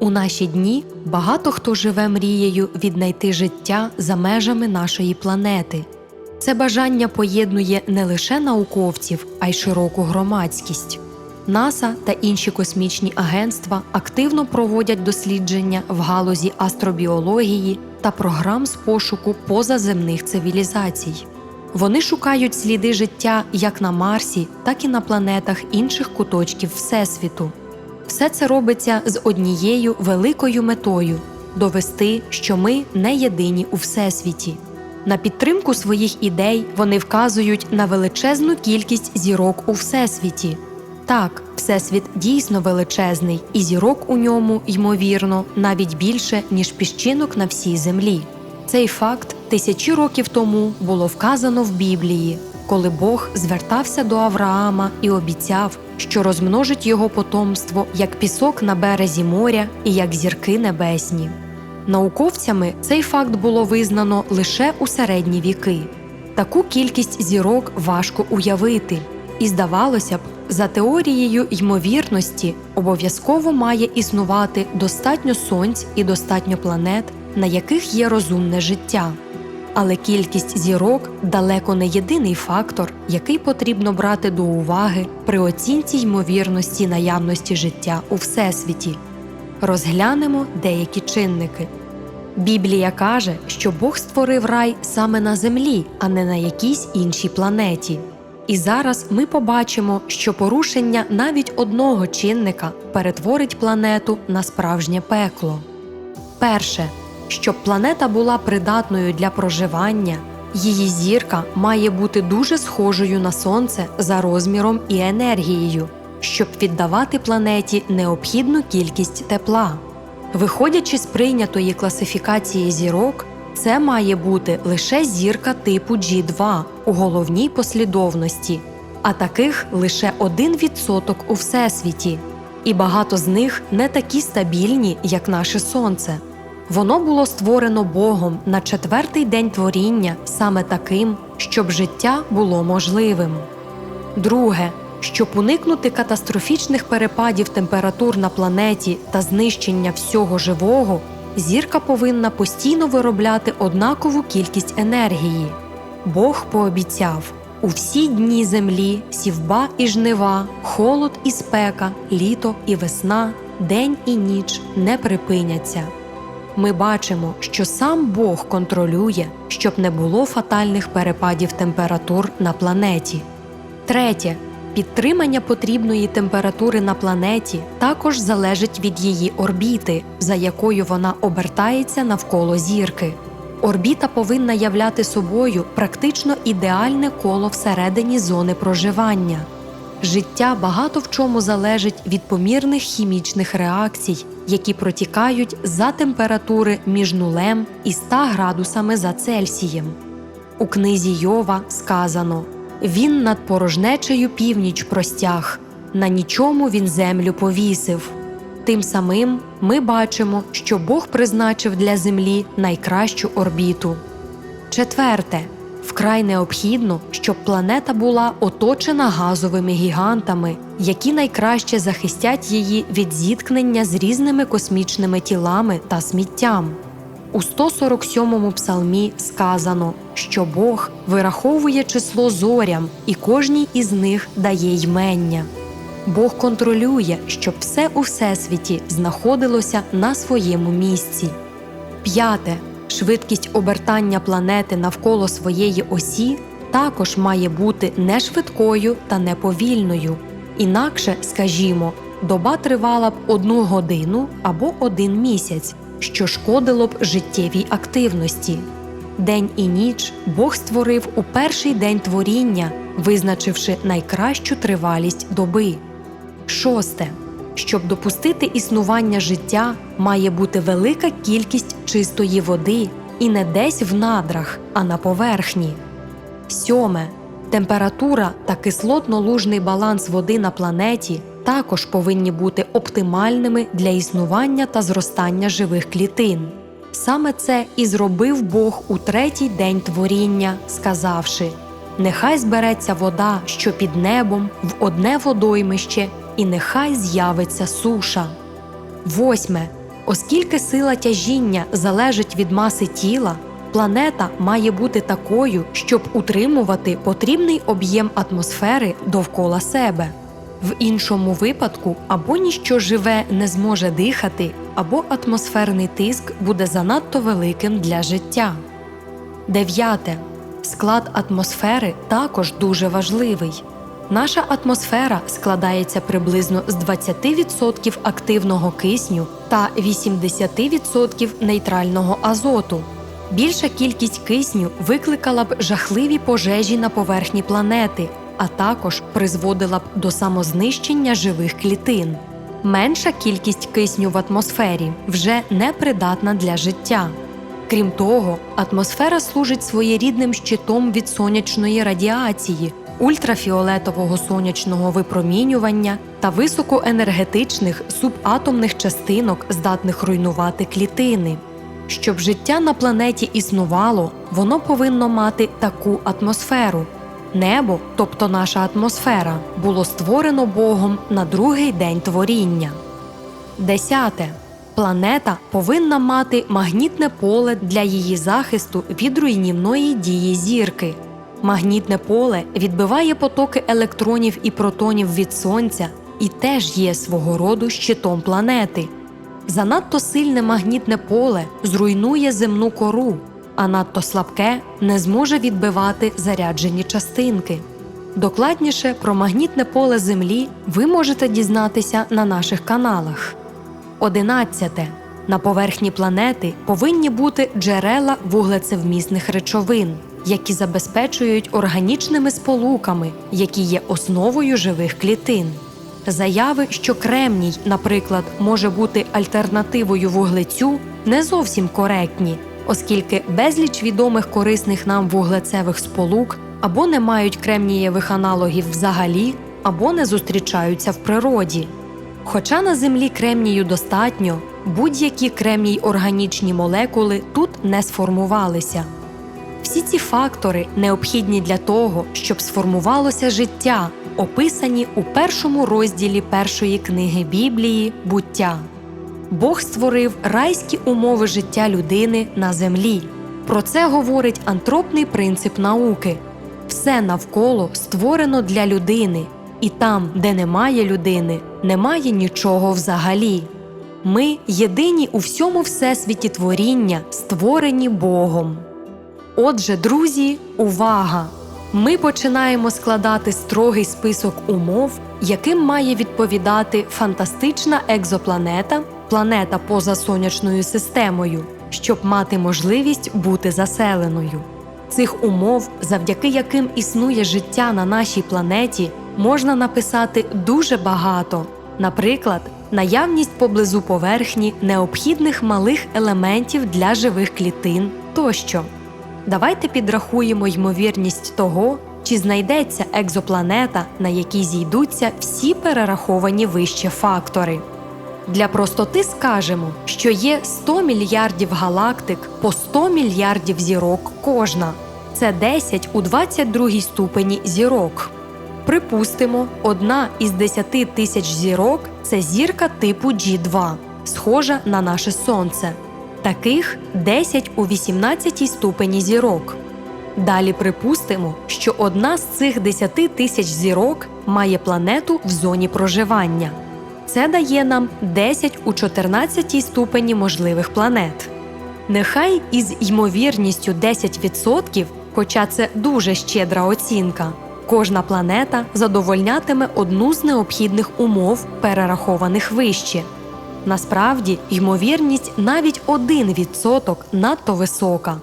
У наші дні багато хто живе мрією віднайти життя за межами нашої планети. Це бажання поєднує не лише науковців, а й широку громадськість. НАСА та інші космічні агентства активно проводять дослідження в галузі астробіології та програм з пошуку позаземних цивілізацій. Вони шукають сліди життя як на Марсі, так і на планетах інших куточків Всесвіту. Все це робиться з однією великою метою довести, що ми не єдині у всесвіті. На підтримку своїх ідей вони вказують на величезну кількість зірок у всесвіті. Так, всесвіт дійсно величезний, і зірок у ньому, ймовірно, навіть більше, ніж піщинок на всій землі. Цей факт тисячі років тому було вказано в Біблії, коли Бог звертався до Авраама і обіцяв, що розмножить його потомство як пісок на березі моря і як зірки небесні. Науковцями цей факт було визнано лише у середні віки. Таку кількість зірок важко уявити, і здавалося б, за теорією ймовірності обов'язково має існувати достатньо сонць і достатньо планет, на яких є розумне життя. Але кількість зірок далеко не єдиний фактор, який потрібно брати до уваги при оцінці ймовірності наявності життя у всесвіті. Розглянемо деякі чинники. Біблія каже, що Бог створив рай саме на землі, а не на якійсь іншій планеті. І зараз ми побачимо, що порушення навіть одного чинника перетворить планету на справжнє пекло. Перше, щоб планета була придатною для проживання, її зірка має бути дуже схожою на Сонце за розміром і енергією, щоб віддавати планеті необхідну кількість тепла. Виходячи з прийнятої класифікації зірок, це має бути лише зірка типу G2 у головній послідовності, а таких лише 1% у всесвіті, і багато з них не такі стабільні, як наше Сонце. Воно було створено Богом на четвертий день творіння саме таким, щоб життя було можливим. Друге, щоб уникнути катастрофічних перепадів температур на планеті та знищення всього живого, зірка повинна постійно виробляти однакову кількість енергії. Бог пообіцяв у всі дні землі сівба і жнива, холод і спека, літо і весна, день і ніч не припиняться. Ми бачимо, що сам Бог контролює, щоб не було фатальних перепадів температур на планеті. Третє. Підтримання потрібної температури на планеті також залежить від її орбіти, за якою вона обертається навколо зірки. Орбіта повинна являти собою практично ідеальне коло всередині зони проживання. Життя багато в чому залежить від помірних хімічних реакцій, які протікають за температури між нулем і 100 градусами за Цельсієм. У книзі Йова сказано Він над порожнечею північ простяг, на нічому він землю повісив. Тим самим ми бачимо, що Бог призначив для Землі найкращу орбіту. Четверте, вкрай необхідно, щоб планета була оточена газовими гігантами, які найкраще захистять її від зіткнення з різними космічними тілами та сміттям. У 147-му псалмі сказано, що Бог вираховує число зорям, і кожній із них дає ймення. Бог контролює, щоб все у всесвіті знаходилося на своєму місці. П'яте. Швидкість обертання планети навколо своєї осі також має бути не швидкою та не повільною. Інакше, скажімо, доба тривала б одну годину або один місяць, що шкодило б життєвій активності. День і ніч Бог створив у перший день творіння, визначивши найкращу тривалість доби. Шосте. Щоб допустити існування життя, має бути велика кількість чистої води і не десь в надрах, а на поверхні. Сьоме. Температура та кислотно-лужний баланс води на планеті також повинні бути оптимальними для існування та зростання живих клітин. Саме це і зробив Бог у третій день творіння, сказавши: Нехай збереться вода, що під небом, в одне водоймище, і нехай з'явиться суша. Восьме. Оскільки сила тяжіння залежить від маси тіла, планета має бути такою, щоб утримувати потрібний об'єм атмосфери довкола себе. В іншому випадку або ніщо живе не зможе дихати, або атмосферний тиск буде занадто великим для життя. Дев'яте. Склад атмосфери також дуже важливий. Наша атмосфера складається приблизно з 20% активного кисню та 80% нейтрального азоту. Більша кількість кисню викликала б жахливі пожежі на поверхні планети, а також призводила б до самознищення живих клітин. Менша кількість кисню в атмосфері вже непридатна для життя. Крім того, атмосфера служить своєрідним щитом від сонячної радіації, ультрафіолетового сонячного випромінювання та високоенергетичних субатомних частинок, здатних руйнувати клітини. Щоб життя на планеті існувало, воно повинно мати таку атмосферу. Небо, тобто наша атмосфера, було створено Богом на другий день творіння. Десяте. Планета повинна мати магнітне поле для її захисту від руйнівної дії зірки. Магнітне поле відбиває потоки електронів і протонів від сонця і теж є свого роду щитом планети. Занадто сильне магнітне поле зруйнує земну кору, а надто слабке не зможе відбивати заряджені частинки. Докладніше про магнітне поле Землі ви можете дізнатися на наших каналах. 11. На поверхні планети повинні бути джерела вуглецевмісних речовин, які забезпечують органічними сполуками, які є основою живих клітин. Заяви, що кремній, наприклад, може бути альтернативою вуглецю, не зовсім коректні, оскільки безліч відомих корисних нам вуглецевих сполук або не мають кремнієвих аналогів взагалі, або не зустрічаються в природі. Хоча на Землі кремнію достатньо, будь-які кремній органічні молекули тут не сформувалися. Всі ці фактори необхідні для того, щоб сформувалося життя, описані у першому розділі першої книги Біблії буття. Бог створив райські умови життя людини на землі. Про це говорить антропний принцип науки. Все навколо створено для людини, і там, де немає людини, немає нічого взагалі. Ми єдині у всьому всесвіті творіння, створені Богом. Отже, друзі, увага! Ми починаємо складати строгий список умов, яким має відповідати фантастична екзопланета, планета поза сонячною системою, щоб мати можливість бути заселеною. Цих умов, завдяки яким існує життя на нашій планеті, можна написати дуже багато. Наприклад, наявність поблизу поверхні необхідних малих елементів для живих клітин тощо. Давайте підрахуємо ймовірність того, чи знайдеться екзопланета, на якій зійдуться всі перераховані вище фактори. Для простоти скажемо, що є 100 мільярдів галактик по 100 мільярдів зірок кожна. Це 10 у 22 ступені зірок. Припустимо, одна із 10 тисяч зірок це зірка типу G2, схожа на наше Сонце. Таких 10 у 18 ступені зірок. Далі припустимо, що одна з цих 10 тисяч зірок має планету в зоні проживання. Це дає нам 10 у 14 ступені можливих планет. Нехай із ймовірністю 10%, хоча це дуже щедра оцінка, кожна планета задовольнятиме одну з необхідних умов, перерахованих вище. Насправді, ймовірність навіть 1% надто висока.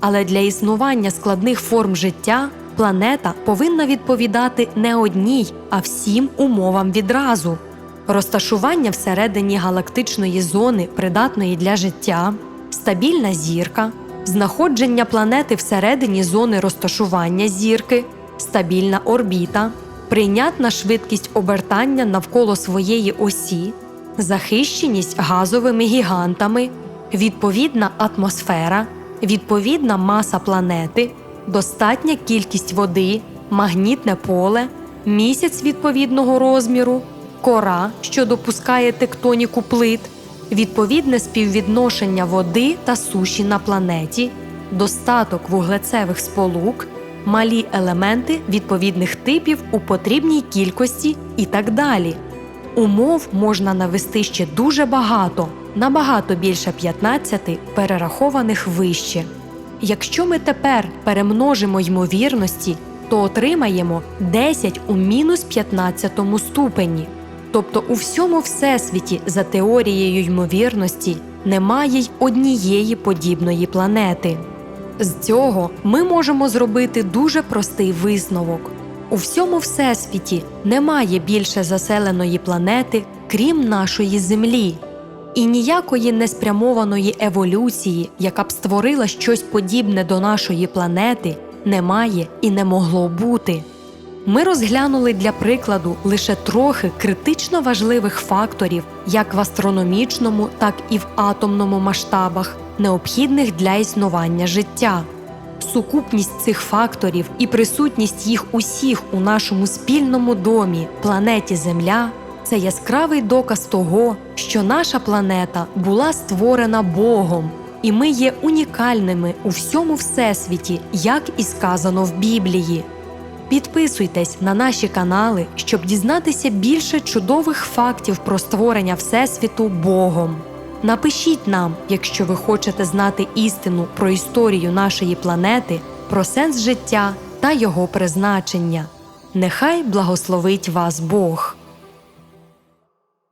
Але для існування складних форм життя планета повинна відповідати не одній, а всім умовам відразу. Розташування всередині галактичної зони, придатної для життя, стабільна зірка, знаходження планети всередині зони розташування зірки, стабільна орбіта, прийнятна швидкість обертання навколо своєї осі, захищеність газовими гігантами, відповідна атмосфера, відповідна маса планети, достатня кількість води, магнітне поле, місяць відповідного розміру, кора, що допускає тектоніку плит, відповідне співвідношення води та суші на планеті, достаток вуглецевих сполук, малі елементи відповідних типів у потрібній кількості і так далі. Умов можна навести ще дуже багато, набагато більше 15 перерахованих вище. Якщо ми тепер перемножимо ймовірності, то отримаємо 10 у мінус 15 ступені. Тобто у всьому всесвіті за теорією ймовірності немає й однієї подібної планети. З цього ми можемо зробити дуже простий висновок: у всьому всесвіті немає більше заселеної планети, крім нашої Землі, і ніякої неспрямованої еволюції, яка б створила щось подібне до нашої планети, немає і не могло бути. Ми розглянули для прикладу лише трохи критично важливих факторів як в астрономічному, так і в атомному масштабах, необхідних для існування життя. Сукупність цих факторів і присутність їх усіх у нашому спільному домі, планеті Земля, це яскравий доказ того, що наша планета була створена Богом, і ми є унікальними у всьому всесвіті, як і сказано в Біблії. Підписуйтесь на наші канали, щоб дізнатися більше чудових фактів про створення Всесвіту Богом. Напишіть нам, якщо ви хочете знати істину про історію нашої планети, про сенс життя та його призначення. Нехай благословить вас Бог!